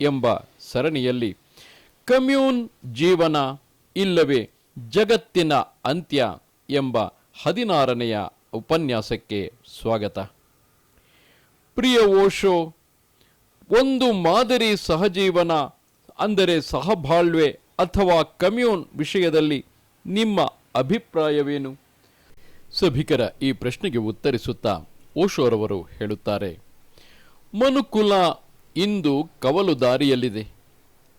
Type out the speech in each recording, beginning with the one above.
ಎಂಬ ಸರಣಿಯಲ್ಲಿ ಕಮ್ಯೂನ್ ಜೀವನ ಇಲ್ಲವೇ ಜಗತ್ತಿನ ಅಂತ್ಯ ಎಂಬ ಹದಿನಾರನೆಯ ಉಪನ್ಯಾಸಕ್ಕೆ ಸ್ವಾಗತ. ಪ್ರಿಯ ಓಶೋ, ಒಂದು ಮಾದರಿ ಸಹಜೀವನ ಅಂದರೆ ಸಹಬಾಳ್ವೆ ಅಥವಾ ಕಮ್ಯೂನ್ ವಿಷಯದಲ್ಲಿ ನಿಮ್ಮ ಅಭಿಪ್ರಾಯವೇನು? ಸಭಿಕರ ಈ ಪ್ರಶ್ನೆಗೆ ಉತ್ತರಿಸುತ್ತಾ ಓಶೋರವರು ಹೇಳುತ್ತಾರೆ, ಮನುಕುಲ ಇಂದು ಕವಲು ದಾರಿಯಲ್ಲಿದೆ.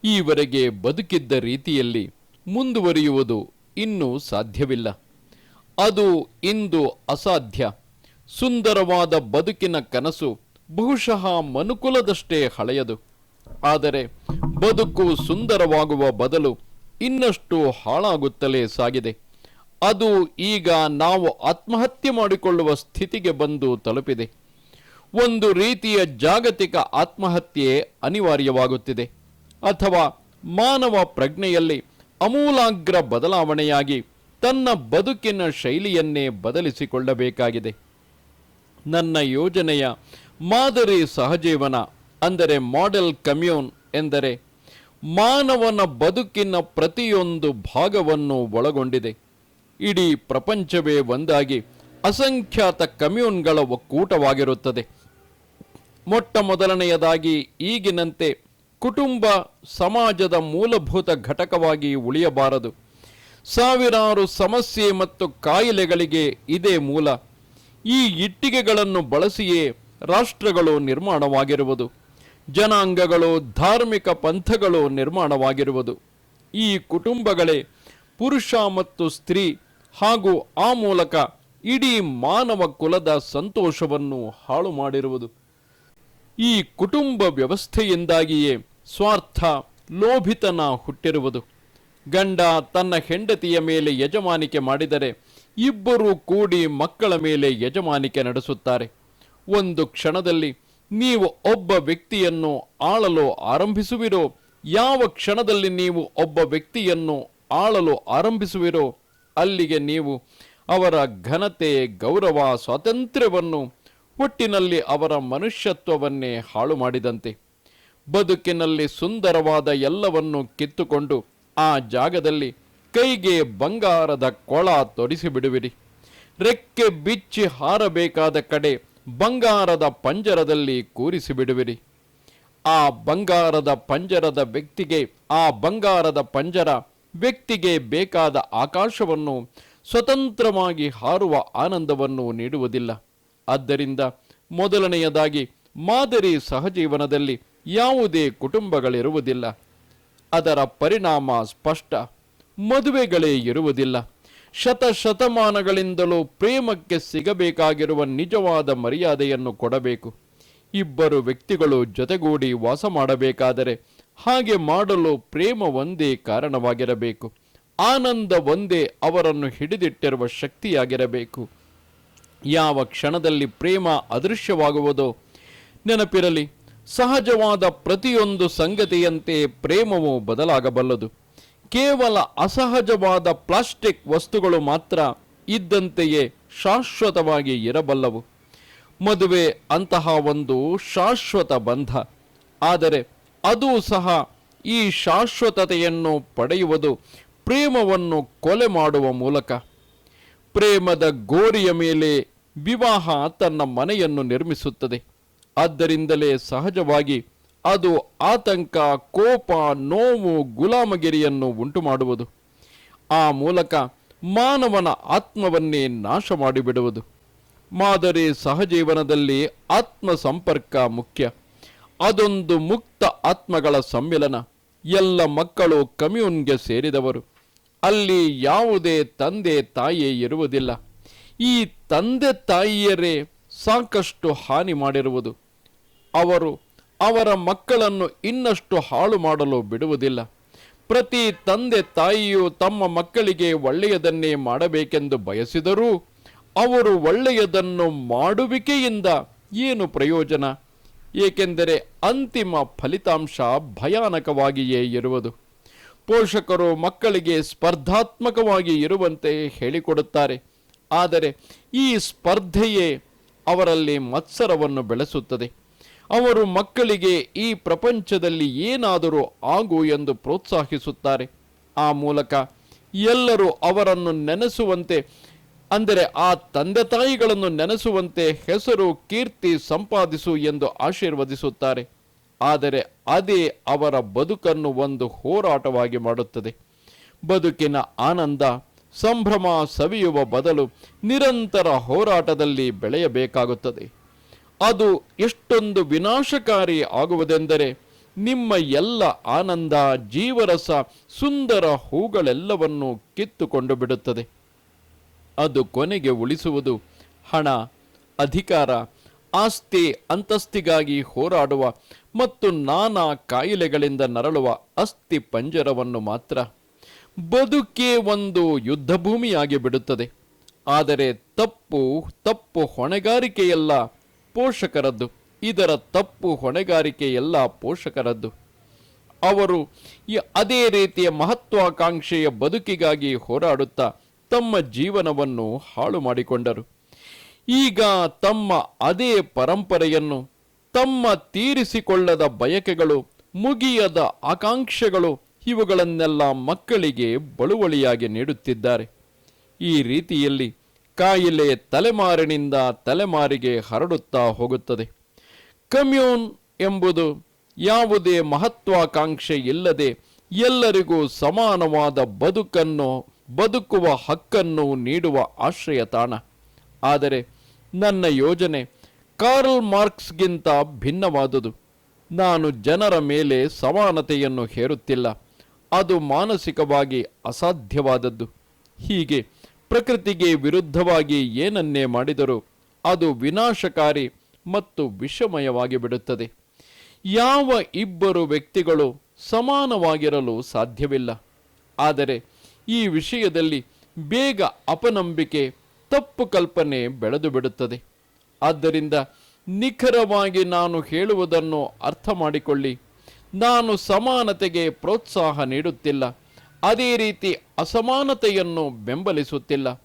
ಈವರೆಗೆ ಬದುಕಿದ್ದ ರೀತಿಯಲ್ಲಿ ಮುಂದುವರಿಯುವುದು ಇನ್ನೂ ಸಾಧ್ಯವಿಲ್ಲ. ಅದು ಇಂದು ಅಸಾಧ್ಯ. ಸುಂದರವಾದ ಬದುಕಿನ ಕನಸು ಬಹುಶಃ ಮನುಕುಲದಷ್ಟೇ ಹಳೆಯದು. ಆದರೆ ಬದುಕು ಸುಂದರವಾಗುವ ಬದಲು ಇನ್ನಷ್ಟು ಹಾಳಾಗುತ್ತಲೇ ಸಾಗಿದೆ. ಅದು ಈಗ ನಾವು ಆತ್ಮಹತ್ಯೆ ಮಾಡಿಕೊಳ್ಳುವ ಸ್ಥಿತಿಗೆ ಬಂದು ತಲುಪಿದೆ. ಒಂದು ರೀತಿಯ ಜಾಗತಿಕ ಆತ್ಮಹತ್ಯೆ ಅನಿವಾರ್ಯವಾಗುತ್ತಿದೆ. ಅಥವಾ ಮಾನವ ಪ್ರಜ್ಞೆಯಲ್ಲಿ ಅಮೂಲಾಗ್ರ ಬದಲಾವಣೆಯಾಗಿ ತನ್ನ ಬದುಕಿನ ಶೈಲಿಯನ್ನೇ ಬದಲಿಸಿಕೊಳ್ಳಬೇಕಾಗಿದೆ. ನನ್ನ ಯೋಜನೆಯ ಮಾದರಿ ಸಹಜೀವನ, ಅಂದರೆ ಮಾಡೆಲ್ ಕಮ್ಯೂನ್ ಎಂದರೆ ಮಾನವನ ಬದುಕಿನ ಪ್ರತಿಯೊಂದು ಭಾಗವನ್ನು ಒಳಗೊಂಡಿದೆ. ಇಡೀ ಪ್ರಪಂಚವೇ ಒಂದಾಗಿ ಅಸಂಖ್ಯಾತ ಕಮ್ಯೂನ್ಗಳ ಒಕ್ಕೂಟವಾಗಿರುತ್ತದೆ. ಮೊಟ್ಟ ಮೊದಲನೆಯದಾಗಿ ಈಗಿನಂತೆ ಕುಟುಂಬ ಸಮಾಜದ ಮೂಲಭೂತ ಘಟಕವಾಗಿ ಉಳಿಯಬಾರದು. ಸಾವಿರಾರು ಸಮಸ್ಯೆ ಮತ್ತು ಕಾಯಿಲೆಗಳಿಗೆ ಇದೇ ಮೂಲ. ಈ ಇಟ್ಟಿಗೆಗಳನ್ನು ಬಳಸಿಯೇ ರಾಷ್ಟ್ರಗಳು ನಿರ್ಮಾಣವಾಗಿರುವುದು. ಜನಾಂಗಗಳು, ಧಾರ್ಮಿಕ ಪಂಥಗಳು ನಿರ್ಮಾಣವಾಗಿರುವುದು. ಈ ಕುಟುಂಬಗಳೇ ಪುರುಷ ಮತ್ತು ಸ್ತ್ರೀ ಹಾಗೂ ಆ ಮೂಲಕ ಇಡೀ ಮಾನವ ಕುಲದ ಸಂತೋಷವನ್ನು ಹಾಳು ಮಾಡಿರುವುದು. ಈ ಕುಟುಂಬ ವ್ಯವಸ್ಥೆಯಿಂದಾಗಿಯೇ ಸ್ವಾರ್ಥ ಲೋಭಿತನ ಹುಟ್ಟಿರುವುದು. ಗಂಡ ತನ್ನ ಹೆಂಡತಿಯ ಮೇಲೆ ಯಜಮಾನಿಕೆ ಮಾಡಿದರೆ ಇಬ್ಬರೂ ಕೂಡಿ ಮಕ್ಕಳ ಮೇಲೆ ಯಜಮಾನಿಕೆ ನಡೆಸುತ್ತಾರೆ. ಒಂದು ಕ್ಷಣದಲ್ಲಿ ನೀವು ಒಬ್ಬ ವ್ಯಕ್ತಿಯನ್ನು ಆಳಲು ಆರಂಭಿಸುವಿರೋ, ಯಾವ ಕ್ಷಣದಲ್ಲಿ ನೀವು ಒಬ್ಬ ವ್ಯಕ್ತಿಯನ್ನು ಆಳಲು ಆರಂಭಿಸುವಿರೋ, ಅಲ್ಲಿಗೆ ನೀವು ಅವರ ಘನತೆ, ಗೌರವ, ಸ್ವಾತಂತ್ರ್ಯವನ್ನು ಒಟ್ಟಿನಲ್ಲಿ ಅವರ ಮನುಷ್ಯತ್ವವನ್ನೇ ಹಾಳು ಮಾಡಿದಂತೆ ಬದುಕಿನಲ್ಲಿ ಸುಂದರವಾದ ಎಲ್ಲವನ್ನು ಕಿತ್ತುಕೊಂಡು ಆ ಜಾಗದಲ್ಲಿ ಕೈಗೆ ಬಂಗಾರದ ಕೊಳ ತೊಡಿಸಿಬಿಡುವಿರಿ. ರೆಕ್ಕೆ ಬಿಚ್ಚಿ ಹಾರಬೇಕಾದ ಕಡೆ ಬಂಗಾರದ ಪಂಜರದಲ್ಲಿ ಕೂರಿಸಿಬಿಡುವಿರಿ. ಆ ಬಂಗಾರದ ಪಂಜರದ ವ್ಯಕ್ತಿಗೆ, ಆ ಬಂಗಾರದ ಪಂಜರ ವ್ಯಕ್ತಿಗೆ ಬೇಕಾದ ಆಕಾಶವನ್ನು ಸ್ವತಂತ್ರವಾಗಿ ಹಾರುವ ಆನಂದವನ್ನು ನೀಡುವುದಿಲ್ಲ. ಆದ್ದರಿಂದ ಮೊದಲನೆಯದಾಗಿ ಮಾದರಿ ಸಹಜೀವನದಲ್ಲಿ ಯಾವುದೇ ಕುಟುಂಬಗಳಿರುವುದಿಲ್ಲ. ಅದರ ಪರಿಣಾಮ ಸ್ಪಷ್ಟ. ಮದುವೆಗಳೇ ಇರುವುದಿಲ್ಲ. ಶತಶತಮಾನಗಳಿಂದಲೂ ಪ್ರೇಮಕ್ಕೆ ಸಿಗಬೇಕಾಗಿರುವ ನಿಜವಾದ ಮರ್ಯಾದೆಯನ್ನು ಕೊಡಬೇಕು. ಇಬ್ಬರು ವ್ಯಕ್ತಿಗಳು ಜೊತೆಗೂಡಿ ವಾಸ ಮಾಡಬೇಕಾದರೆ ಹಾಗೆ ಮಾಡಲು ಪ್ರೇಮ ಒಂದೇ ಕಾರಣವಾಗಿರಬೇಕು. ಆನಂದ ಒಂದೇ ಅವರನ್ನು ಹಿಡಿದಿಟ್ಟಿರುವ ಶಕ್ತಿಯಾಗಿರಬೇಕು. ಯಾವ ಕ್ಷಣದಲ್ಲಿ ಪ್ರೇಮ ಅದೃಶ್ಯವಾಗುವುದೋ ನೆನಪಿರಲಿ, ಸಹಜವಾದ ಪ್ರತಿಯೊಂದು ಸಂಗತಿಯಂತೆ ಪ್ರೇಮವು ಬದಲಾಗಬಲ್ಲದು. ಕೇವಲ ಅಸಹಜವಾದ ಪ್ಲಾಸ್ಟಿಕ್ ವಸ್ತುಗಳು ಮಾತ್ರ ಇದ್ದಂತೆಯೇ ಶಾಶ್ವತವಾಗಿ ಇರಬಲ್ಲವು. ಮದುವೆ ಅಂತಹ ಒಂದು ಶಾಶ್ವತ ಬಂಧ. ಆದರೆ ಅದೂ ಸಹ ಈ ಶಾಶ್ವತತೆಯನ್ನು ಪಡೆಯುವುದು ಪ್ರೇಮವನ್ನು ಕೊಲೆ ಮಾಡುವ ಮೂಲಕ ಪ್ರೇಮದ ಗೋರಿಯ ಮೇಲೆ ವಿವಾಹ ತನ್ನ ಮನೆಯನ್ನು ನಿರ್ಮಿಸುತ್ತದೆ. ಆದ್ದರಿಂದಲೇ ಸಹಜವಾಗಿ ಅದು ಆತಂಕ, ಕೋಪ, ನೋವು, ಗುಲಾಮಗಿರಿಯನ್ನು ಉಂಟು ಮಾಡುವುದು ಆ ಮೂಲಕ ಮಾನವನ ಆತ್ಮವನ್ನೇ ನಾಶ ಮಾಡಿಬಿಡುವುದು. ಮಾದರಿ ಸಹಜೀವನದಲ್ಲಿ ಆತ್ಮ ಸಂಪರ್ಕ ಮುಖ್ಯ. ಅದೊಂದು ಮುಕ್ತ ಆತ್ಮಗಳ ಸಮ್ಮಿಲನ. ಎಲ್ಲ ಮಕ್ಕಳು ಕಮ್ಯೂನ್ಗೆ ಸೇರಿದವರು. ಅಲ್ಲಿ ಯಾವುದೇ ತಂದೆ ತಾಯಿ ಇರುವುದಿಲ್ಲ. ಈ ತಂದೆ ತಾಯಿಯರೇ ಸಾಕಷ್ಟು ಹಾನಿ ಮಾಡಿರುವುದು. ಅವರು ಅವರ ಮಕ್ಕಳನ್ನು ಇನ್ನಷ್ಟು ಹಾಳು ಮಾಡಲು ಬಿಡುವುದಿಲ್ಲ. ಪ್ರತಿ ತಂದೆ ತಾಯಿಯು ತಮ್ಮ ಮಕ್ಕಳಿಗೆ ಒಳ್ಳೆಯದನ್ನೇ ಮಾಡಬೇಕೆಂದು ಬಯಸಿದರೂ ಅವರು ಒಳ್ಳೆಯದನ್ನು ಮಾಡುವಿಕೆಯಿಂದ ಏನು ಪ್ರಯೋಜನ? ಏಕೆಂದರೆ ಅಂತಿಮ ಫಲಿತಾಂಶ ಭಯಾನಕವಾಗಿಯೇ ಇರುವುದು. ಪೋಷಕರು ಮಕ್ಕಳಿಗೆ ಸ್ಪರ್ಧಾತ್ಮಕವಾಗಿ ಇರುವಂತೆ ಹೇಳಿಕೊಡುತ್ತಾರೆ. ಆದರೆ ಈ ಸ್ಪರ್ಧೆಯೇ ಅವರಲ್ಲಿ ಮತ್ಸರವನ್ನು ಬೆಳೆಸುತ್ತದೆ. ಅವರು ಮಕ್ಕಳಿಗೆ ಈ ಪ್ರಪಂಚದಲ್ಲಿ ಏನಾದರೂ ಆಗು ಎಂದು ಪ್ರೋತ್ಸಾಹಿಸುತ್ತಾರೆ. ಆ ಮೂಲಕ ಎಲ್ಲರೂ ಅವರನ್ನು ನೆನೆಸುವಂತೆ, ಅಂದರೆ ಆ ತಂದೆ ತಾಯಿಗಳನ್ನು ನೆನೆಸುವಂತೆ ಹೆಸರು, ಕೀರ್ತಿ ಸಂಪಾದಿಸು ಎಂದು ಆಶೀರ್ವದಿಸುತ್ತಾರೆ. ಆದರೆ ಅದೇ ಅವರ ಬದುಕನ್ನು ಒಂದು ಹೋರಾಟವಾಗಿ ಮಾಡುತ್ತದೆ. ಬದುಕಿನ ಆನಂದ, ಸಂಭ್ರಮ ಸವಿಯುವ ಬದಲು ನಿರಂತರ ಹೋರಾಟದಲ್ಲಿ ಬೆಳೆಯಬೇಕಾಗುತ್ತದೆ. ಅದು ಎಷ್ಟೊಂದು ವಿನಾಶಕಾರಿ ಆಗುವುದೆಂದರೆ ನಿಮ್ಮ ಎಲ್ಲ ಆನಂದ, ಜೀವರಸ, ಸುಂದರ ಹೂಗಳೆಲ್ಲವನ್ನು ಕಿತ್ತುಕೊಂಡು ಬಿಡುತ್ತದೆ. ಅದು ಕೊನೆಗೆ ಉಳಿಸುವುದು ಹಣ, ಅಧಿಕಾರ ಆಸ್ತಿ ಅಂತಸ್ತಿಗಾಗಿ ಹೋರಾಡುವ ಮತ್ತು ನಾನಾ ಕಾಯಿಲೆಗಳಿಂದ ನರಳುವ ಅಸ್ಥಿ ಪಂಜರವನ್ನು ಮಾತ್ರ. ಬದುಕೇ ಒಂದು ಯುದ್ಧ ಭೂಮಿಯಾಗಿ ಬಿಡುತ್ತದೆ. ಆದರೆ ತಪ್ಪು ತಪ್ಪು ಹೊಣೆಗಾರಿಕೆಯೆಲ್ಲ ಪೋಷಕರದ್ದು. ಇದರ ತಪ್ಪು ಹೊಣೆಗಾರಿಕೆಯೆಲ್ಲ ಪೋಷಕರದ್ದು. ಅವರು ಈ ಅದೇ ರೀತಿಯ ಮಹತ್ವಾಕಾಂಕ್ಷೆಯ ಬದುಕಿಗಾಗಿ ಹೋರಾಡುತ್ತಾ ತಮ್ಮ ಜೀವನವನ್ನು ಹಾಳು ಮಾಡಿಕೊಂಡರು ಈಗ ತಮ್ಮ ಅದೇ ಪರಂಪರೆಯನ್ನು, ತಮ್ಮ ತೀರಿಸಿಕೊಳ್ಳದ ಬಯಕೆಗಳು, ಮುಗಿಯದ ಆಕಾಂಕ್ಷೆಗಳು ಇವುಗಳನ್ನೆಲ್ಲ ಮಕ್ಕಳಿಗೆ ಬಳುವಳಿಯಾಗಿ ನೀಡುತ್ತಿದ್ದಾರೆ. ಈ ರೀತಿಯಲ್ಲಿ ಕಾಯಿಲೆ ತಲೆಮಾರಿನಿಂದ ತಲೆಮಾರಿಗೆ ಹರಡುತ್ತಾ ಹೋಗುತ್ತದೆ. ಕಮ್ಯೂನ್ ಎಂಬುದು ಯಾವುದೇ ಮಹತ್ವಾಕಾಂಕ್ಷೆ ಇಲ್ಲದೆ ಎಲ್ಲರಿಗೂ ಸಮಾನವಾದ ಬದುಕನ್ನು, ಬದುಕುವ ಹಕ್ಕನ್ನು ನೀಡುವ ಆಶ್ರಯ ತಾಣ ಆದರೆ ನನ್ನ ಯೋಜನೆ ಕಾರ್ಲ್ ಮಾರ್ಕ್ಸ್ಗಿಂತ ಭಿನ್ನವಾದುದು. ನಾನು ಜನರ ಮೇಲೆ ಸಮಾನತೆಯನ್ನು ಹೇರುತ್ತಿಲ್ಲ. ಅದು ಮಾನಸಿಕವಾಗಿ ಅಸಾಧ್ಯವಾದದ್ದು. ಹೀಗೆ ಪ್ರಕೃತಿಗೆ ವಿರುದ್ಧವಾಗಿ ಏನನ್ನೇ ಮಾಡಿದರೂ ಅದು ವಿನಾಶಕಾರಿ ಮತ್ತು ವಿಷಮಯವಾಗಿ ಬಿಡುತ್ತದೆ. ಯಾವ ಇಬ್ಬರು ವ್ಯಕ್ತಿಗಳು ಸಮಾನವಾಗಿರಲು ಸಾಧ್ಯವಿಲ್ಲ. ಆದರೆ ಈ ವಿಷಯದಲ್ಲಿ ಬೇಗ ಅಪನಂಬಿಕೆ ತಪ್ಪು ಕಲ್ಪನೆ ಬೆಳೆದು ಬಿಡುತ್ತದೆ. ಆದ್ದರಿಂದ ನಿಖರವಾಗಿ ನಾನು ಹೇಳುವುದನ್ನು ಅರ್ಥ ಮಾಡಿಕೊಳ್ಳಿ. ನಾನು ಸಮಾನತೆಗೆ ಪ್ರೋತ್ಸಾಹ ನೀಡುತ್ತಿಲ್ಲ. ಅದೇ ರೀತಿ ಅಸಮಾನತೆಯನ್ನು ಬೆಂಬಲಿಸುತ್ತಿಲ್ಲ.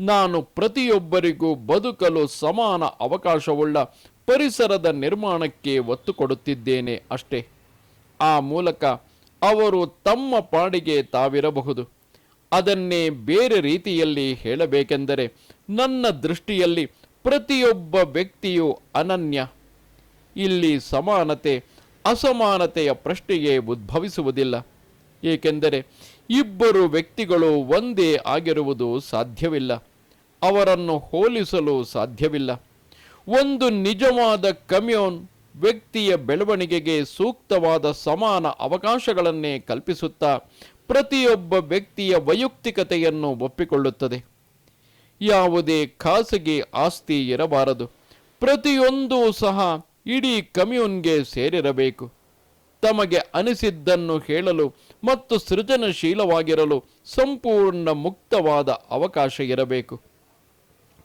ನಾನು ಪ್ರತಿಯೊಬ್ಬರಿಗೂ ಬದುಕಲು ಸಮಾನ ಅವಕಾಶವುಳ್ಳ ಪರಿಸರದ ನಿರ್ಮಾಣಕ್ಕೆ ಒತ್ತು ಕೊಡುತ್ತಿದ್ದೇನೆ ಅಷ್ಟೇ. ಆ ಮೂಲಕ ಅವರು ತಮ್ಮ ಪಾಡಿಗೆ ತಾವಿರಬಹುದು. ಅದನ್ನೇ ಬೇರೆ ರೀತಿಯಲ್ಲಿ ಹೇಳಬೇಕೆಂದರೆ ನನ್ನ ದೃಷ್ಟಿಯಲ್ಲಿ ಪ್ರತಿಯೊಬ್ಬ ವ್ಯಕ್ತಿಯು ಅನನ್ಯ. ಇಲ್ಲಿ ಸಮಾನತೆ, ಅಸಮಾನತೆಯ ಪ್ರಶ್ನೆಗೆ ಉದ್ಭವಿಸುವುದಿಲ್ಲ. ಏಕೆಂದರೆ ಇಬ್ಬರು ವ್ಯಕ್ತಿಗಳು ಒಂದೇ ಆಗಿರುವುದು ಸಾಧ್ಯವಿಲ್ಲ. ಅವರನ್ನು ಹೋಲಿಸಲು ಸಾಧ್ಯವಿಲ್ಲ. ಒಂದು ನಿಜವಾದ ಕಮ್ಯೂನ್ ವ್ಯಕ್ತಿಯ ಬೆಳವಣಿಗೆಗೆ ಸೂಕ್ತವಾದ ಸಮಾನ ಅವಕಾಶಗಳನ್ನೇ ಕಲ್ಪಿಸುತ್ತಾ ಪ್ರತಿಯೊಬ್ಬ ವ್ಯಕ್ತಿಯ ವೈಯಕ್ತಿಕತೆಯನ್ನು ಒಪ್ಪಿಕೊಳ್ಳುತ್ತದೆ. ಯಾವುದೇ ಖಾಸಗಿ ಆಸ್ತಿ ಇರಬಾರದು. ಪ್ರತಿಯೊಂದು ಸಹ ಇಡೀ ಕಮ್ಯೂನ್ಗೆ ಸೇರಿರಬೇಕು. ತಮಗೆ ಅನಿಸಿದ್ದನ್ನು ಹೇಳಲು ಮತ್ತು ಸೃಜನಶೀಲವಾಗಿರಲು ಸಂಪೂರ್ಣ ಮುಕ್ತವಾದ ಅವಕಾಶ ಇರಬೇಕು.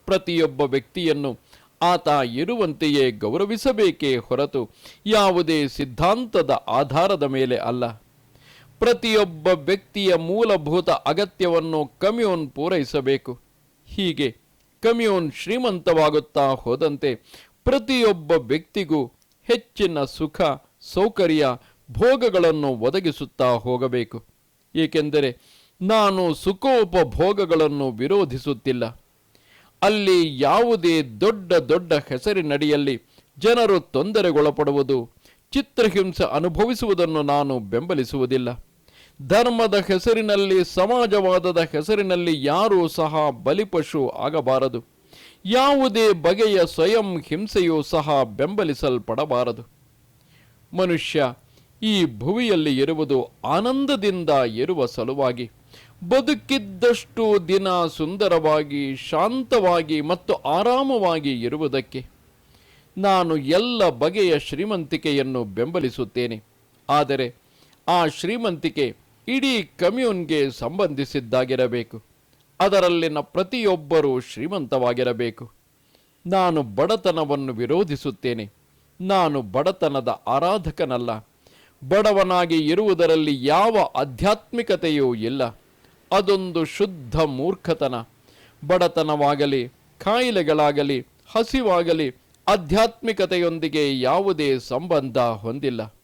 ಪ್ರತಿಯೊಬ್ಬ ವ್ಯಕ್ತಿಯನ್ನು ಆತ ಇರುವಂತೆಯೇ ಗೌರವಿಸಬೇಕೇ ಹೊರತು ಯಾವುದೇ ಸಿದ್ಧಾಂತದ ಆಧಾರದ ಮೇಲೆ ಅಲ್ಲ. ಪ್ರತಿಯೊಬ್ಬ ವ್ಯಕ್ತಿಯ ಮೂಲಭೂತ ಅಗತ್ಯವನ್ನು ಕಮ್ಯೂನ್ ಪೂರೈಸಬೇಕು. ಹೀಗೆ ಕಮ್ಯೂನ್ ಶ್ರೀಮಂತವಾಗುತ್ತಾ ಹೋದಂತೆ ಪ್ರತಿಯೊಬ್ಬ ವ್ಯಕ್ತಿಗೂ ಹೆಚ್ಚಿನ ಸುಖ, ಸೌಕರ್ಯ, ಭೋಗಗಳನ್ನು ಒದಗಿಸುತ್ತಾ ಹೋಗಬೇಕು. ಏಕೆಂದರೆ ನಾನು ಸುಖೋಪಭೋಗಗಳನ್ನು ವಿರೋಧಿಸುತ್ತಿಲ್ಲ. ಅಲ್ಲಿ ಯಾವುದೇ ದೊಡ್ಡ ದೊಡ್ಡ ಹೆಸರಿನಡಿಯಲ್ಲಿ ಜನರು ತೊಂದರೆಗೊಳಪಡುವುದು, ಚಿತ್ರಹಿಂಸೆ ಅನುಭವಿಸುವುದನ್ನು ನಾನು ಬೆಂಬಲಿಸುವುದಿಲ್ಲ. ಧರ್ಮದ ಹೆಸರಿನಲ್ಲಿ, ಸಮಾಜವಾದದ ಹೆಸರಿನಲ್ಲಿ ಯಾರೂ ಸಹ ಬಲಿಪಶು ಆಗಬಾರದು. ಯಾವುದೇ ಬಗೆಯ ಸ್ವಯಂ ಹಿಂಸೆಯೂ ಸಹ ಬೆಂಬಲಿಸಲ್ಪಡಬಾರದು. ಮನುಷ್ಯ ಈ ಭುವಿಯಲ್ಲಿ ಇರುವುದು ಆನಂದದಿಂದ ಇರುವ ಸಲುವಾಗಿ. ಬದುಕಿದ್ದಷ್ಟು ದಿನ ಸುಂದರವಾಗಿ, ಶಾಂತವಾಗಿ ಮತ್ತು ಆರಾಮವಾಗಿ ಇರುವುದಕ್ಕೆ. ನಾನು ಎಲ್ಲ ಬಗೆಯ ಶ್ರೀಮಂತಿಕೆಯನ್ನು ಬೆಂಬಲಿಸುತ್ತೇನೆ. ಆದರೆ ಆ ಶ್ರೀಮಂತಿಕೆ ಇಡೀ ಕಮ್ಯೂನ್ಗೆ ಸಂಬಂಧಿಸಿದ್ದಾಗಿರಬೇಕು. ಅದರಲ್ಲಿನ ಪ್ರತಿಯೊಬ್ಬರೂ ಶ್ರೀಮಂತವಾಗಿರಬೇಕು. ನಾನು ಬಡತನವನ್ನು ವಿರೋಧಿಸುತ್ತೇನೆ. ನಾನು ಬಡತನದ ಆರಾಧಕನಲ್ಲ. ಬಡವನಾಗಿ ಇರುವುದರಲ್ಲಿ ಯಾವ ಆಧ್ಯಾತ್ಮಿಕತೆಯೂ ಇಲ್ಲ. ಅದೊಂದು ಶುದ್ಧ ಮೂರ್ಖತನ. ಬಡತನವಾಗಲಿ, ಕಾಯಿಲೆಗಳಾಗಲಿ, ಹಸಿವಾಗಲಿ, ಆಧ್ಯಾತ್ಮಿಕತೆಯೊಂದಿಗೆ ಯಾವುದೇ ಸಂಬಂಧ ಹೊಂದಿಲ್ಲ.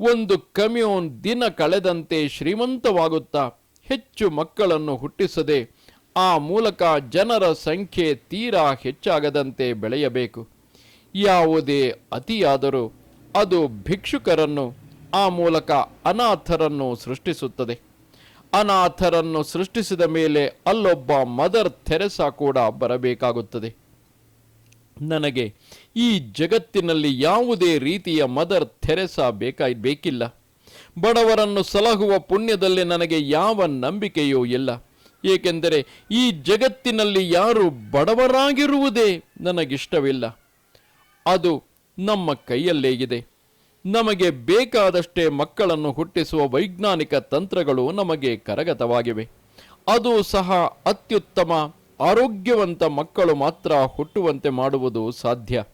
ಒಂದು ಕಮ್ಯೂನ್ ದಿನ ಕಳೆದಂತೆ ಶ್ರೀಮಂತವಾಗುತ್ತಾ ಹೆಚ್ಚು ಮಕ್ಕಳನ್ನು ಹುಟ್ಟಿಸದೆ ಆ ಮೂಲಕ ಜನರ ಸಂಖ್ಯೆ ತೀರಾ ಹೆಚ್ಚಾಗದಂತೆ ಬೆಳೆಯಬೇಕು. ಯಾವುದೇ ಅತಿಯಾದರೂ ಅದು ಭಿಕ್ಷುಕರನ್ನು, ಆ ಮೂಲಕ ಅನಾಥರನ್ನು ಸೃಷ್ಟಿಸುತ್ತದೆ. ಅನಾಥರನ್ನು ಸೃಷ್ಟಿಸಿದ ಮೇಲೆ ಅಲ್ಲೊಬ್ಬ ಮದರ್ ಥೆರೆಸಾ ಕೂಡ ಬರಬೇಕಾಗುತ್ತದೆ. ನನಗೆ ಈ ಜಗತ್ತಿನಲ್ಲಿ ಯಾವುದೇ ರೀತಿಯ ಮದರ್ ಥೆರೆಸಾ ಬೇಕಾ ಬೇಕಿಲ್ಲ. ಬಡವರನ್ನು ಸಲಹುವ ಪುಣ್ಯದಲ್ಲಿ ನನಗೆ ಯಾವ ನಂಬಿಕೆಯೂ ಇಲ್ಲ. ಏಕೆಂದರೆ ಈ ಜಗತ್ತಿನಲ್ಲಿ ಯಾರು ಬಡವರಾಗಿರುವುದೇ ನನಗಿಷ್ಟವಿಲ್ಲ. ಅದು ನಮ್ಮ ಕೈಯಲ್ಲೇ ಇದೆ. ನಮಗೆ ಬೇಕಾದಷ್ಟೇ ಮಕ್ಕಳನ್ನು ಹುಟ್ಟಿಸುವ ವೈಜ್ಞಾನಿಕ ತಂತ್ರಗಳು ನಮಗೆ ಕರಗತವಾಗಿವೆ. ಅದು ಸಹ ಅತ್ಯುತ್ತಮ ಆರೋಗ್ಯವಂತ ಮಕ್ಕಳು ಮಾತ್ರ ಹುಟ್ಟುವಂತೆ ಮಾಡುವುದು ಸಾಧ್ಯ.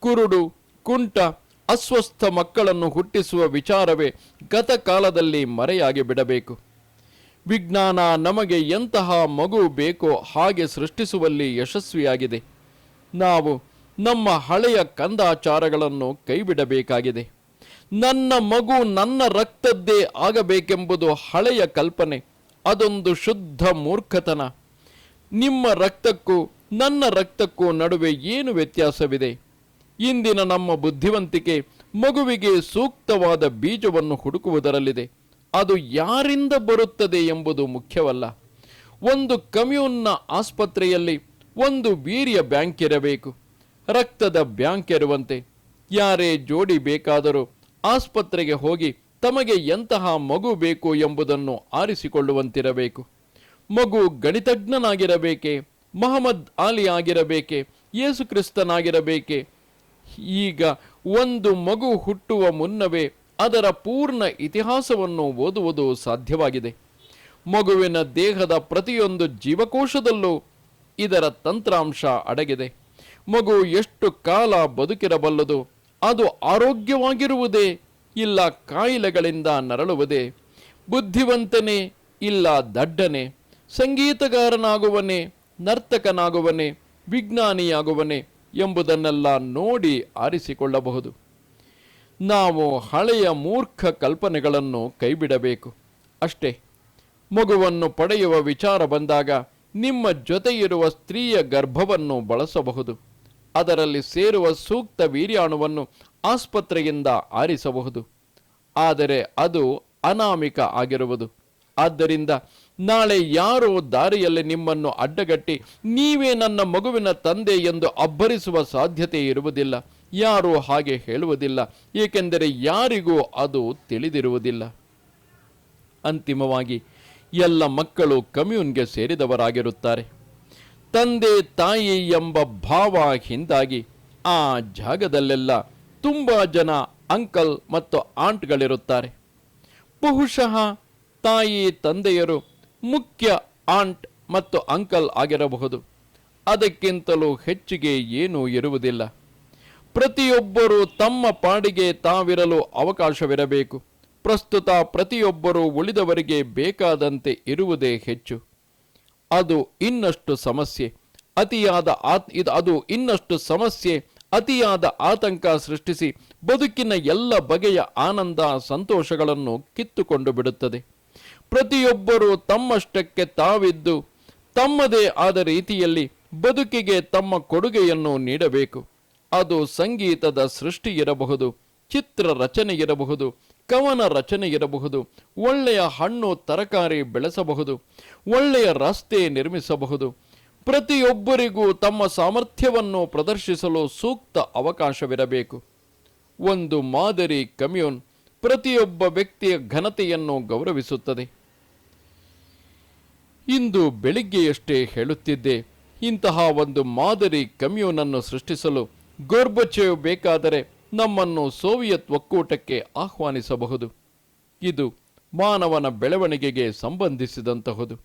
ಕುರುಡು, ಕುಂಟ, ಅಸ್ವಸ್ಥ ಮಕ್ಕಳನ್ನು ಹುಟ್ಟಿಸುವ ವಿಚಾರವೇ ಗತಕಾಲದಲ್ಲಿ ಮರೆಯಾಗಿ ಬಿಡಬೇಕು. ವಿಜ್ಞಾನ ನಮಗೆ ಎಂತಹ ಮಗು ಬೇಕೋ ಹಾಗೆ ಸೃಷ್ಟಿಸುವಲ್ಲಿ ಯಶಸ್ವಿಯಾಗಿದೆ. ನಾವು ನಮ್ಮ ಹಳೆಯ ಕಂದಾಚಾರಗಳನ್ನು ಕೈಬಿಡಬೇಕಾಗಿದೆ. ನನ್ನ ಮಗು ನನ್ನ ರಕ್ತದ್ದೇ ಆಗಬೇಕೆಂಬುದು ಹಳೆಯ ಕಲ್ಪನೆ, ಅದೊಂದು ಶುದ್ಧ ಮೂರ್ಖತನ. ನಿಮ್ಮ ರಕ್ತಕ್ಕೂ, ನನ್ನ ರಕ್ತಕ್ಕೂ ನಡುವೆ ಏನು ವ್ಯತ್ಯಾಸವಿದೆ? ಇಂದಿನ ನಮ್ಮ ಬುದ್ಧಿವಂತಿಕೆ ಮಗುವಿಗೆ ಸೂಕ್ತವಾದ ಬೀಜವನ್ನು ಹುಡುಕುವುದರಲ್ಲಿದೆ. ಅದು ಯಾರಿಂದ ಬರುತ್ತದೆ ಎಂಬುದು ಮುಖ್ಯವಲ್ಲ. ಒಂದು ಕಮ್ಯೂನ್ನ ಆಸ್ಪತ್ರೆಯಲ್ಲಿ ಒಂದು ವೀರ್ಯ ಬ್ಯಾಂಕ್ ಇರಬೇಕು. ರಕ್ತದ ಬ್ಯಾಂಕ್ ಇರುವಂತೆ. ಯಾರೇ ಜೋಡಿ ಬೇಕಾದರೂ ಆಸ್ಪತ್ರೆಗೆ ಹೋಗಿ ತಮಗೆ ಎಂತಹ ಮಗು ಬೇಕು ಎಂಬುದನ್ನು ಆರಿಸಿಕೊಳ್ಳುವಂತಿರಬೇಕು. ಮಗು ಗಣಿತಜ್ಞನಾಗಿರಬೇಕೆ, ಮಹಮ್ಮದ್ ಆಲಿ ಆಗಿರಬೇಕೆ, ಯೇಸು ಕ್ರಿಸ್ತನಾಗಿರಬೇಕೆ, ಈಗ ಒಂದು ಮಗು ಹುಟ್ಟುವ ಮುನ್ನವೇ ಅದರ ಪೂರ್ಣ ಇತಿಹಾಸವನ್ನು ಓದುವುದು ಸಾಧ್ಯವಾಗಿದೆ. ಮಗುವಿನ ದೇಹದ ಪ್ರತಿಯೊಂದು ಜೀವಕೋಶದಲ್ಲೂ ಇದರ ತಂತ್ರಾಂಶ ಅಡಗಿದೆ. ಮಗು ಎಷ್ಟು ಕಾಲ ಬದುಕಿರಬಲ್ಲದು, ಅದು ಆರೋಗ್ಯವಾಗಿರುವುದೇ, ಇಲ್ಲ ಕಾಯಿಲೆಗಳಿಂದ ನರಳುವುದೇ, ಬುದ್ಧಿವಂತನೇ, ಇಲ್ಲ ದಡ್ಡನೆ? ಸಂಗೀತಗಾರನಾಗುವನೇ, ನರ್ತಕನಾಗುವನೇ, ವಿಜ್ಞಾನಿಯಾಗುವನೇ ಎಂಬುದನ್ನೆಲ್ಲ ನೋಡಿ ಆರಿಸಿಕೊಳ್ಳಬಹುದು. ನಾವು ಹಳೆಯ ಮೂರ್ಖ ಕಲ್ಪನೆಗಳನ್ನು ಕೈಬಿಡಬೇಕು. ಅಷ್ಟೇ, ಮಗುವನ್ನು ಪಡೆಯುವ ವಿಚಾರ ಬಂದಾಗ ನಿಮ್ಮ ಜೊತೆಯಿರುವ ಸ್ತ್ರೀಯ ಗರ್ಭವನ್ನು ಬಳಸಬಹುದು. ಅದರಲ್ಲಿ ಸೇರುವ ಸೂಕ್ತ ವೀರ್ಯಾಣುವನ್ನು ಆಸ್ಪತ್ರೆಯಿಂದ ಆರಿಸಬಹುದು. ಆದರೆ ಅದು ಅನಾಮಿಕ ಆಗಿರುವುದು. ಆದ್ದರಿಂದ ನಾಳೆ ಯಾರೋ ದಾರಿಯಲ್ಲಿ ನಿಮ್ಮನ್ನು ಅಡ್ಡಗಟ್ಟಿ ನೀವೇ ನನ್ನ ಮಗುವಿನ ತಂದೆ ಎಂದು ಅಬ್ಬರಿಸುವ ಸಾಧ್ಯತೆ ಇರುವುದಿಲ್ಲ. ಯಾರೂ ಹಾಗೆ ಹೇಳುವುದಿಲ್ಲ, ಏಕೆಂದರೆ ಯಾರಿಗೂ ಅದು ತಿಳಿದಿರುವುದಿಲ್ಲ. ಅಂತಿಮವಾಗಿ, ಎಲ್ಲ ಮಕ್ಕಳು ಕಮ್ಯೂನ್ಗೆ ಸೇರಿದವರಾಗಿರುತ್ತಾರೆ. ತಂದೆ ತಾಯಿ ಎಂಬ ಭಾವ ಹಿಂದಾಗಿ, ಆ ಜಾಗದಲ್ಲೆಲ್ಲ ತುಂಬ ಜನ ಅಂಕಲ್ ಮತ್ತು ಆಂಟ್ಗಳಿರುತ್ತಾರೆ. ಬಹುಶಃ ತಾಯಿ, ತಂದೆಯರು ಮುಖ್ಯ ಆಂಟ್ ಮತ್ತು ಅಂಕಲ್ ಆಗಿರಬಹುದು. ಅದಕ್ಕಿಂತಲೂ ಹೆಚ್ಚಿಗೆ ಏನೂ ಇರುವುದಿಲ್ಲ. ಪ್ರತಿಯೊಬ್ಬರೂ ತಮ್ಮ ಪಾಡಿಗೆ ತಾವಿರಲು ಅವಕಾಶವಿರಬೇಕು. ಪ್ರಸ್ತುತ ಪ್ರತಿಯೊಬ್ಬರೂ ಉಳಿದವರಿಗೆ ಬೇಕಾದಂತೆ ಇರುವುದೇ ಹೆಚ್ಚು. ಅದು ಇನ್ನಷ್ಟು ಸಮಸ್ಯೆ. ಅತಿಯಾದ ಆತ್ ಅದು ಇನ್ನಷ್ಟು ಸಮಸ್ಯೆ. ಅತಿಯಾದ ಆತಂಕ ಸೃಷ್ಟಿಸಿ ಬದುಕಿನ ಎಲ್ಲ ಬಗೆಯ ಆನಂದ, ಸಂತೋಷಗಳನ್ನು ಕಿತ್ತುಕೊಂಡು ಬಿಡುತ್ತದೆ. ಪ್ರತಿಯೊಬ್ಬರೂ ತಮ್ಮಷ್ಟಕ್ಕೆ ತಾವಿದ್ದು ತಮ್ಮದೇ ಆದ ರೀತಿಯಲ್ಲಿ ಬದುಕಿಗೆ ತಮ್ಮ ಕೊಡುಗೆಯನ್ನು ನೀಡಬೇಕು. ಅದು ಸಂಗೀತದ ಸೃಷ್ಟಿ ಇರಬಹುದು, ಚಿತ್ರ ರಚನೆ ಇರಬಹುದು, ಕವನ ರಚನೆ ಇರಬಹುದು, ಒಳ್ಳೆಯ ಹಣ್ಣು ತರಕಾರಿ ಬೆಳೆಸಬಹುದು, ಒಳ್ಳೆಯ ರಸ್ತೆ ನಿರ್ಮಿಸಬಹುದು. ಪ್ರತಿಯೊಬ್ಬರಿಗೂ ತಮ್ಮ ಸಾಮರ್ಥ್ಯವನ್ನು ಪ್ರದರ್ಶಿಸಲು ಸೂಕ್ತ ಅವಕಾಶವಿರಬೇಕು. ಒಂದು ಮಾದರಿ ಕಮ್ಯೂನ್ ಪ್ರತಿಯೊಬ್ಬ ವ್ಯಕ್ತಿಯ ಘನತೆಯನ್ನು ಗೌರವಿಸುತ್ತದೆ. ಇಂದು ಬೆಳಿಗ್ಗೆಯಷ್ಟೇ ಹೇಳುತ್ತಿದ್ದೆ. ಇಂತಹ ಒಂದು ಮಾದರಿ ಕಮ್ಯೂನನ್ನು ಸೃಷ್ಟಿಸಲು ಗೋರ್ಬಚೇವ್ ಬೇಕಾದರೆ ನಮ್ಮನ್ನು ಸೋವಿಯತ್ ಒಕ್ಕೂಟಕ್ಕೆ ಆಹ್ವಾನಿಸಬಹುದು. ಇದು ಮಾನವನ ಬೆಳವಣಿಗೆಗೆ ಸಂಬಂಧಿಸಿದಂತಹುದು.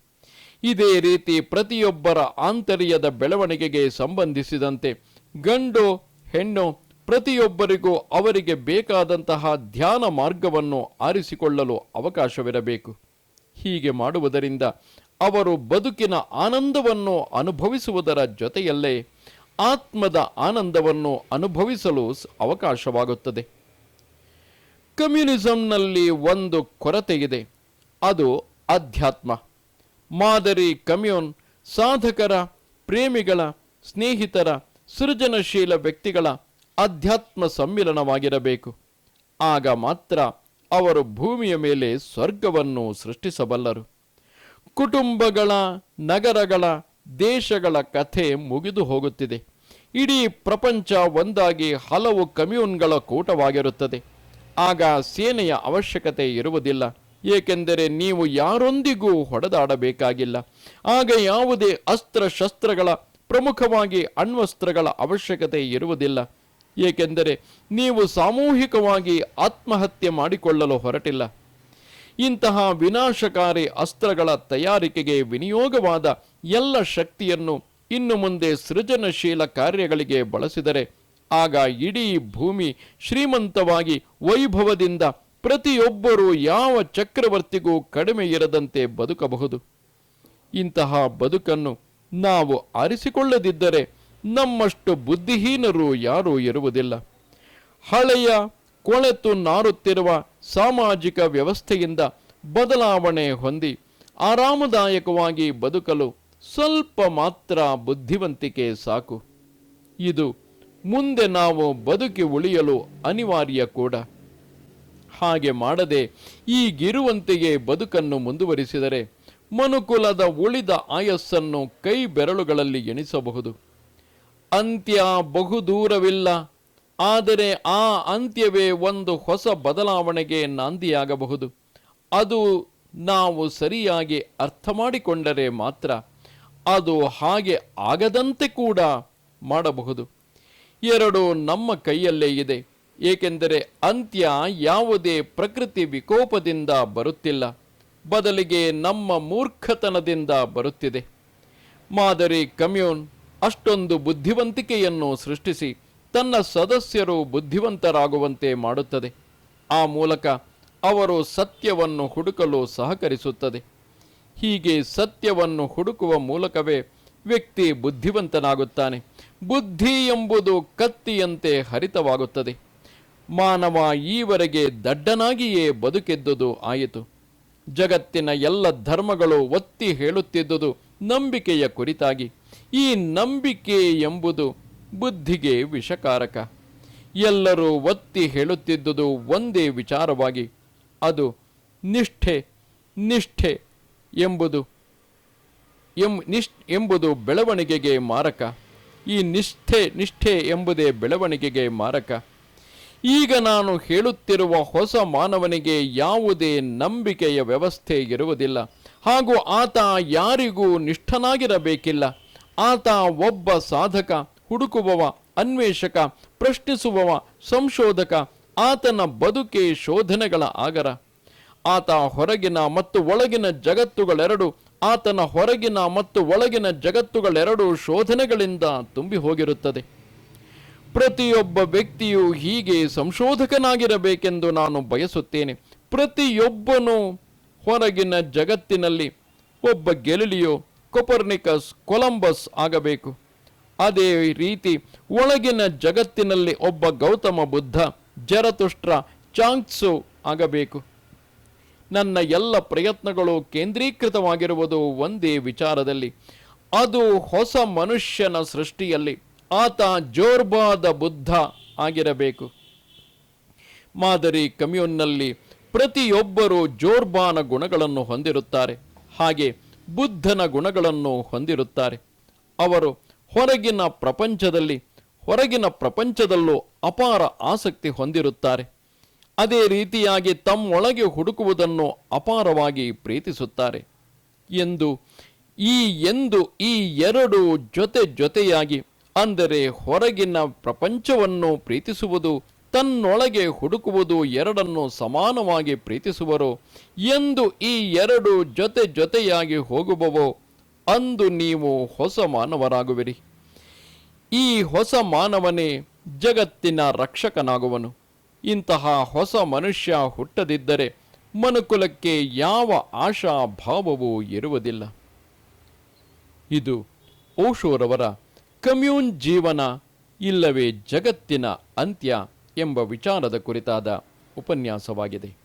ಇದೇ ರೀತಿ ಪ್ರತಿಯೊಬ್ಬರ ಆಂತರ್ಯದ ಬೆಳವಣಿಗೆಗೆ ಸಂಬಂಧಿಸಿದಂತೆ ಗಂಡು, ಹೆಣ್ಣು ಪ್ರತಿಯೊಬ್ಬರಿಗೂ ಅವರಿಗೆ ಬೇಕಾದಂತಹ ಧ್ಯಾನ ಮಾರ್ಗವನ್ನು ಆರಿಸಿಕೊಳ್ಳಲು ಅವಕಾಶವಿರಬೇಕು. ಹೀಗೆ ಮಾಡುವುದರಿಂದ ಅವರು ಬದುಕಿನ ಆನಂದವನ್ನು ಅನುಭವಿಸುವುದರ ಜೊತೆಯಲ್ಲೇ ಆತ್ಮದ ಆನಂದವನ್ನು ಅನುಭವಿಸಲು ಅವಕಾಶವಾಗುತ್ತದೆ. ಕಮ್ಯುನಿಸಂನಲ್ಲಿ ಒಂದು ಕೊರತೆ ಇದೆ. ಅದು ಅಧ್ಯಾತ್ಮ. ಮಾದರಿ ಕಮ್ಯೂನ್ ಸಾಧಕರ, ಪ್ರೇಮಿಗಳ, ಸ್ನೇಹಿತರ, ಸೃಜನಶೀಲ ವ್ಯಕ್ತಿಗಳ ಅಧ್ಯಾತ್ಮ ಸಮ್ಮಿಲನವಾಗಿರಬೇಕು. ಆಗ ಮಾತ್ರ ಅವರು ಭೂಮಿಯ ಮೇಲೆ ಸ್ವರ್ಗವನ್ನು ಸೃಷ್ಟಿಸಬಲ್ಲರು. ಕುಟುಂಬಗಳ, ನಗರಗಳ, ದೇಶಗಳ ಕಥೆ ಮುಗಿದು ಹೋಗುತ್ತಿದೆ. ಇಡೀ ಪ್ರಪಂಚ ಒಂದಾಗಿ ಹಲವು ಕಮ್ಯೂನ್ಗಳ ಕೂಟವಾಗಿರುತ್ತದೆ. ಆಗ ಸೇನೆಯ ಅವಶ್ಯಕತೆ ಇರುವುದಿಲ್ಲ. ಏಕೆಂದರೆ ನೀವು ಯಾರೊಂದಿಗೂ ಹೊಡೆದಾಡಬೇಕಾಗಿಲ್ಲ. ಆಗ ಯಾವುದೇ ಅಸ್ತ್ರಶಸ್ತ್ರಗಳ, ಪ್ರಮುಖವಾಗಿ ಅಣ್ವಸ್ತ್ರಗಳ ಅವಶ್ಯಕತೆ ಇರುವುದಿಲ್ಲ. ಏಕೆಂದರೆ ನೀವು ಸಾಮೂಹಿಕವಾಗಿ ಆತ್ಮಹತ್ಯೆ ಮಾಡಿಕೊಳ್ಳಲು ಹೊರಟಿಲ್ಲ. ಇಂತಹ ವಿನಾಶಕಾರಿ ಅಸ್ತ್ರಗಳ ತಯಾರಿಕೆಗೆ ವಿನಿಯೋಗವಾದ ಎಲ್ಲ ಶಕ್ತಿಯನ್ನು ಇನ್ನು ಮುಂದೆ ಸೃಜನಶೀಲ ಕಾರ್ಯಗಳಿಗೆ ಬಳಸಿದರೆ ಆಗ ಇಡೀ ಭೂಮಿ ಶ್ರೀಮಂತವಾಗಿ ವೈಭವದಿಂದ ಪ್ರತಿಯೊಬ್ಬರೂ ಯಾವ ಚಕ್ರವರ್ತಿಗೂ ಕಡಿಮೆ ಇರದಂತೆ ಬದುಕಬಹುದು. ಇಂತಹ ಬದುಕನ್ನು ನಾವು ಆರಿಸಿಕೊಳ್ಳದಿದ್ದರೆ ನಮ್ಮಷ್ಟು ಬುದ್ಧಿಹೀನರು ಯಾರೂ ಇರುವುದಿಲ್ಲ. ಹಳೆಯ ಕೊಳೆತು ನಾರುತ್ತಿರುವ ಸಾಮಾಜಿಕ ವ್ಯವಸ್ಥೆಯಿಂದ ಬದಲಾವಣೆ ಹೊಂದಿ ಆರಾಮದಾಯಕವಾಗಿ ಬದುಕಲು ಸ್ವಲ್ಪ ಮಾತ್ರ ಬುದ್ಧಿವಂತಿಕೆ ಸಾಕು. ಇದು ಮುಂದೆ ನಾವು ಬದುಕಿ ಉಳಿಯಲು ಅನಿವಾರ್ಯ ಕೂಡ. ಹಾಗೆ ಮಾಡದೆ ಈಗಿರುವಂತೆಯೇ ಬದುಕನ್ನು ಮುಂದುವರಿಸಿದರೆ ಮನುಕುಲದ ಉಳಿದ ಆಯಸ್ಸನ್ನು ಕೈ ಬೆರಳುಗಳಲ್ಲಿ ಎಣಿಸಬಹುದು. ಅಂತ್ಯ ಬಹುದೂರವಿಲ್ಲ. ಆದರೆ ಆ ಅಂತ್ಯವೇ ಒಂದು ಹೊಸ ಬದಲಾವಣೆಗೆ ನಾಂದಿಯಾಗಬಹುದು. ಅದು ನಾವು ಸರಿಯಾಗಿ ಅರ್ಥ ಮಾಡಿಕೊಂಡರೆ ಮಾತ್ರ ಅದು ಹಾಗೆ ಆಗದಂತೆ ಕೂಡ ಮಾಡಬಹುದು. ಎರಡು ನಮ್ಮ ಕೈಯಲ್ಲೇ ಇದೆ. ಏಕೆಂದರೆ ಅಂತ್ಯ ಯಾವುದೇ ಪ್ರಕೃತಿ ವಿಕೋಪದಿಂದ ಬರುತ್ತಿಲ್ಲ. ಬದಲಿಗೆ ನಮ್ಮ ಮೂರ್ಖತನದಿಂದ ಬರುತ್ತಿದೆ. ಮಾದರಿ ಕಮ್ಯೂನ್, ಅಷ್ಟೊಂದು ಬುದ್ಧಿವಂತಿಕೆಯನ್ನು ಸೃಷ್ಟಿಸಿ ತನ್ನ ಸದಸ್ಯರು ಬುದ್ಧಿವಂತರಾಗುವಂತೆ ಮಾಡುತ್ತದೆ. ಆ ಮೂಲಕ ಅವರು ಸತ್ಯವನ್ನು ಹುಡುಕಲು ಸಹಕರಿಸುತ್ತದೆ. ಹೀಗೆ ಸತ್ಯವನ್ನು ಹುಡುಕುವ ಮೂಲಕವೇ ವ್ಯಕ್ತಿ ಬುದ್ಧಿವಂತನಾಗುತ್ತಾನೆ. ಬುದ್ಧಿ ಎಂಬುದು ಕತ್ತಿಯಂತೆ ಹರಿತವಾಗುತ್ತದೆ. ಮಾನವ ಈವರೆಗೆ ದಡ್ಡನಾಗಿಯೇ ಬದುಕಿದ್ದುದು ಆಯಿತು. ಜಗತ್ತಿನ ಎಲ್ಲ ಧರ್ಮಗಳು ಒತ್ತಿ ಹೇಳುತ್ತಿದ್ದುದು ನಂಬಿಕೆಯ ಕುರಿತಾಗಿ. ಈ ನಂಬಿಕೆ ಎಂಬುದು ಬುದ್ಧಿಗೆ ವಿಷಕಾರಕ. ಎಲ್ಲರೂ ಒತ್ತಿ ಹೇಳುತ್ತಿದ್ದುದು ಒಂದೇ ವಿಚಾರವಾಗಿ, ಅದು ನಿಷ್ಠೆ ನಿಷ್ಠೆ ಎಂಬುದು, ಎಂ, ನಿಷ್, ಎಂಬುದು ಬೆಳವಣಿಗೆಗೆ ಮಾರಕ. ಈ ನಿಷ್ಠೆ ನಿಷ್ಠೆ ಎಂಬುದೇ ಬೆಳವಣಿಗೆಗೆ ಮಾರಕ. ಈಗ ನಾನು ಹೇಳುತ್ತಿರುವ ಹೊಸ ಮಾನವನಿಗೆ ಯಾವುದೇ ನಂಬಿಕೆಯ ವ್ಯವಸ್ಥೆ ಇರುವುದಿಲ್ಲ. ಹಾಗೂ ಆತ ಯಾರಿಗೂ ನಿಷ್ಠನಾಗಿರಬೇಕಿಲ್ಲ. ಆತ ಒಬ್ಬ ಸಾಧಕ ಹುಡುಕುವವ, ಅನ್ವೇಷಕ, ಪ್ರಶ್ನಿಸುವವ, ಸಂಶೋಧಕ, ಆತನ ಬದುಕೆ ಶೋಧನೆಗಳ ಆಗರ. ಆತ ಹೊರಗಿನ ಮತ್ತು ಒಳಗಿನ ಜಗತ್ತುಗಳೆರಡು, ಆತನ ಹೊರಗಿನ ಮತ್ತು ಒಳಗಿನ ಜಗತ್ತುಗಳೆರಡು ಶೋಧನೆಗಳಿಂದ ತುಂಬಿ ಹೋಗಿರುತ್ತದೆ. ಪ್ರತಿಯೊಬ್ಬ ವ್ಯಕ್ತಿಯು ಹೀಗೆ ಸಂಶೋಧಕನಾಗಿರಬೇಕೆಂದು ನಾನು ಬಯಸುತ್ತೇನೆ. ಪ್ರತಿಯೊಬ್ಬನು ಹೊರಗಿನ ಜಗತ್ತಿನಲ್ಲಿ ಒಬ್ಬ ಗೆಲಿಲಿಯೋ, ಕೊಪರ್ನಿಕಸ್, ಕೊಲಂಬಸ್ ಆಗಬೇಕು. ಅದೇ ರೀತಿ ಒಳಗಿನ ಜಗತ್ತಿನಲ್ಲಿ ಒಬ್ಬ ಗೌತಮ ಬುದ್ಧ ಜರತುಷ್ಟ್ರ ಚಾಂಗ್ಸು ಆಗಬೇಕು. ನನ್ನ ಎಲ್ಲ ಪ್ರಯತ್ನಗಳು ಕೇಂದ್ರೀಕೃತವಾಗಿರುವುದು ಒಂದೇ ವಿಚಾರದಲ್ಲಿ. ಅದು ಹೊಸ ಮನುಷ್ಯನ ಸೃಷ್ಟಿಯಲ್ಲಿ ಆತ ಜೋರ್ಬಾದ ಬುದ್ಧ ಆಗಿರಬೇಕು. ಮಾದರಿ ಕಮ್ಯೂನ್ನಲ್ಲಿ ಪ್ರತಿಯೊಬ್ಬರೂ ಜೋರ್ಬಾನ ಗುಣಗಳನ್ನು ಹೊಂದಿರುತ್ತಾರೆ. ಹಾಗೆ ಬುದ್ಧನ ಗುಣಗಳನ್ನು ಹೊಂದಿರುತ್ತಾರೆ. ಅವರು ಹೊರಗಿನ ಪ್ರಪಂಚದಲ್ಲಿ, ಹೊರಗಿನ ಪ್ರಪಂಚದಲ್ಲೂ ಅಪಾರ ಆಸಕ್ತಿ ಹೊಂದಿರುತ್ತಾರೆ. ಅದೇ ರೀತಿಯಾಗಿ ತಮ್ಮೊಳಗೆ ಹುಡುಕುವುದನ್ನು ಅಪಾರವಾಗಿ ಪ್ರೀತಿಸುತ್ತಾರೆ. ಎಂದು, ಈ ಎಂದು ಈ ಎರಡು ಜೊತೆ ಜೊತೆಯಾಗಿ, ಅಂದರೆ ಹೊರಗಿನ ಪ್ರಪಂಚವನ್ನು ಪ್ರೀತಿಸುವುದು, ತನ್ನೊಳಗೆ ಹುಡುಕುವುದು ಎರಡನ್ನು ಸಮಾನವಾಗಿ ಪ್ರೀತಿಸುವರು, ಎಂದು ಈ ಎರಡು ಜೊತೆ ಜೊತೆಯಾಗಿ ಹೋಗುವವೋ ಅಂದು ನೀವು ಹೊಸ ಮಾನವರಾಗುವಿರಿ. ಈ ಹೊಸ ಮಾನವನೇ ಜಗತ್ತಿನ ರಕ್ಷಕನಾಗುವನು. ಇಂತಹ ಹೊಸ ಮನುಷ್ಯ ಹುಟ್ಟದಿದ್ದರೆ ಮನುಕುಲಕ್ಕೆ ಯಾವ ಆಶಾ ಭಾವವೂ ಇರುವುದಿಲ್ಲ. ಇದು ಓಶೋರವರ ಕಮ್ಯೂನ್ ಜೀವನ ಇಲ್ಲವೇ ಜಗತ್ತಿನ ಅಂತ್ಯ ಎಂಬ ವಿಚಾರದ ಕುರಿತಾದ ಉಪನ್ಯಾಸವಾಗಿದೆ.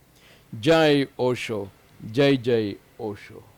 ಜೈ ಓಶೋ, ಜೈ ಜೈ ಓಶೋ.